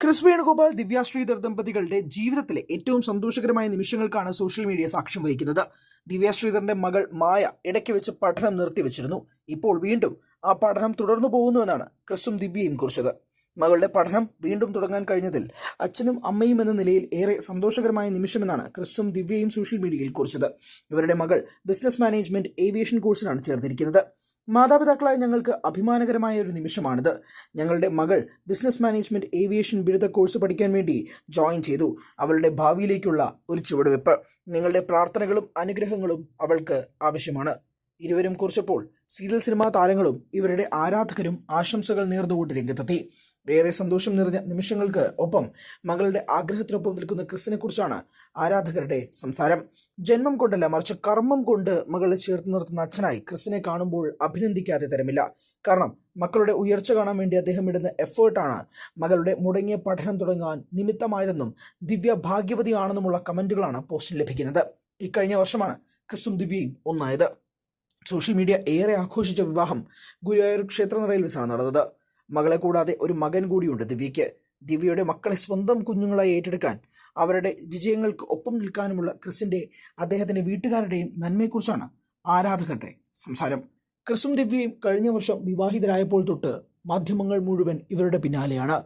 Chris Venugopal ദിവ്യ ശ്രീധർ ദമ്പതികളുടെ ജീവിതത്തിലെ ഏറ്റവും സന്തോഷകരമായ നിമിഷങ്ങൾക്കാണ് സോഷ്യൽ മീഡിയ സാക്ഷ്യം വഹിക്കുന്നത്. ദിവ്യ ശ്രീധറിന്റെ മകൾ മായ ഇടയ്ക്ക് വെച്ച് പഠനം നിർത്തിവെച്ചിരുന്നു. ഇപ്പോൾ വീണ്ടും ആ പഠനം തുടർന്നു പോകുന്നുവെന്നാണ് ക്രിസും ദിവ്യയും കുറിച്ചത്. മകളുടെ പഠനം വീണ്ടും തുടങ്ങാൻ കഴിഞ്ഞതിൽ അച്ഛനും അമ്മയും എന്ന നിലയിൽ ഏറെ സന്തോഷകരമായ നിമിഷമെന്നാണ് ക്രിസും ദിവ്യയും സോഷ്യൽ മീഡിയയിൽ കുറിച്ചത്. ഇവരുടെ മകൾ ബിസിനസ് മാനേജ്മെന്റ് ഏവിയേഷൻ കോഴ്സിലാണ് ചേർന്നിരിക്കുന്നത്. മാതാപിതാക്കളായ ഞങ്ങൾക്ക് അഭിമാനകരമായ ഒരു നിമിഷമാണിത്. ഞങ്ങളുടെ മകൾ ബിസിനസ് മാനേജ്മെന്റ് ഏവിയേഷൻ ബിരുദ കോഴ്സ് പഠിക്കാൻ വേണ്ടി ജോയിൻ ചെയ്തു. അവളുടെ ഭാവിയിലേക്കുള്ള ഒരു ചുവടുവെപ്പ്. നിങ്ങളുടെ പ്രാർത്ഥനകളും അനുഗ്രഹങ്ങളും അവൾക്ക് ആവശ്യമാണ്. ഇരുവരും കുറിച്ചപ്പോൾ സീരിയൽ സിനിമാ താരങ്ങളും ഇവരുടെ ആരാധകരും ആശംസകൾ നേർന്നുകൊണ്ട് രംഗത്തെത്തി. ഏറെ സന്തോഷം നിറഞ്ഞ നിമിഷങ്ങൾക്ക് ഒപ്പം മകളുടെ ആഗ്രഹത്തിനൊപ്പം നിൽക്കുന്ന ക്രിസിനെ കുറിച്ചാണ് ആരാധകരുടെ സംസാരം. ജന്മം കൊണ്ടല്ല മറിച്ച് കർമ്മം കൊണ്ട് മകളെ ചേർത്ത് നിർത്തുന്ന അച്ഛനായി ക്രിസിനെ കാണുമ്പോൾ അഭിനന്ദിക്കാതെ തരമില്ല. കാരണം മക്കളുടെ ഉയർച്ച കാണാൻ വേണ്ടി അദ്ദേഹം ഇടുന്ന എഫേർട്ടാണ് മകളുടെ മുടങ്ങിയ പഠനം തുടങ്ങാൻ നിമിത്തമായതെന്നും ദിവ്യ ഭാഗ്യവതിയാണെന്നുമുള്ള കമന്റുകളാണ് പോസ്റ്റിൽ ലഭിക്കുന്നത്. ഇക്കഴിഞ്ഞ വർഷമാണ് ക്രിസും ദിവ്യയും ഒന്നായത്. സോഷ്യൽ മീഡിയ ഏറെ ആഘോഷിച്ച വിവാഹം ഗുരുവായൂർ ക്ഷേത്രനടയിൽ വെച്ചാണ് നടന്നത്. മകളെ കൂടാതെ ഒരു മകൻ കൂടിയുണ്ട് ദിവ്യയ്ക്ക്. ദിവ്യയുടെ മക്കളെ സ്വന്തം കുഞ്ഞുങ്ങളായി ഏറ്റെടുക്കാൻ അവരുടെ വിജയങ്ങൾക്ക് ഒപ്പം നിൽക്കാനുമുള്ള ക്രിസിന്റെ അദ്ദേഹത്തിന്റെ വീട്ടുകാരുടെയും നന്മയെക്കുറിച്ചാണ് ആരാധകരുടെ സംസാരം. ക്രിസും ദിവ്യയും കഴിഞ്ഞ വർഷം വിവാഹിതരായപ്പോൾ തൊട്ട് മാധ്യമങ്ങൾ മുഴുവൻ ഇവരുടെ പിന്നാലെയാണ്.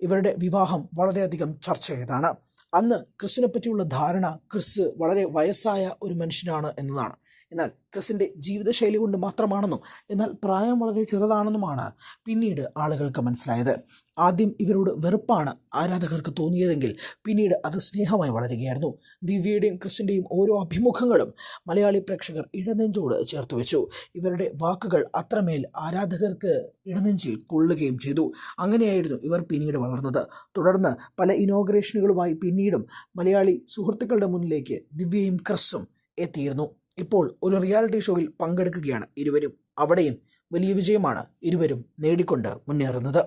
ഇവരുടെ വിവാഹം വളരെയധികം ചർച്ച ചെയ്തതാണ് അന്ന് ക്രിസിനെ പറ്റിയുള്ള ധാരണ ക്രിസ് വളരെ വയസ്സായ ഒരു മനുഷ്യനാണ് എന്നതാണ്. എന്നാൽ ക്രിസിന്റെ ജീവിതശൈലി കൊണ്ട് മാത്രമാണെന്നും എന്നാൽ പ്രായം വളരെ ചെറുതാണെന്നുമാണ് പിന്നീട് ആളുകൾക്ക് മനസ്സിലായത്. ആദ്യം ഇവരോട് വെറുപ്പാണ് ആരാധകർക്ക് തോന്നിയതെങ്കിൽ പിന്നീട് അത് സ്നേഹമായി വളരുകയായിരുന്നു. ദിവ്യയുടെയും ക്രിസിന്റെയും ഓരോ അഭിമുഖങ്ങളും മലയാളി പ്രേക്ഷകർ ഇടനെഞ്ചോട് ചേർത്ത് വെച്ചു. ഇവരുടെ വാക്കുകൾ അത്രമേൽ ആരാധകർക്ക് ഇടനെഞ്ചിൽ കൊള്ളുകയും ചെയ്തു. അങ്ങനെയായിരുന്നു ഇവർ പിന്നീട് വളർന്നത്. തുടർന്ന് പല ഇനോഗ്രേഷനുകളുമായി പിന്നീടും മലയാളി സുഹൃത്തുക്കളുടെ മുന്നിലേക്ക് ദിവ്യയും ക്രിസും എത്തിയിരുന്നു. ഇപ്പോൾ ഒരു റിയാലിറ്റി ഷോയിൽ പങ്കെടുക്കുകയാണ് ഇരുവരും. അവിടെയും വലിയ വിജയമാണ് ഇരുവരും നേടിക്കൊണ്ട് മുന്നേറുന്നത്.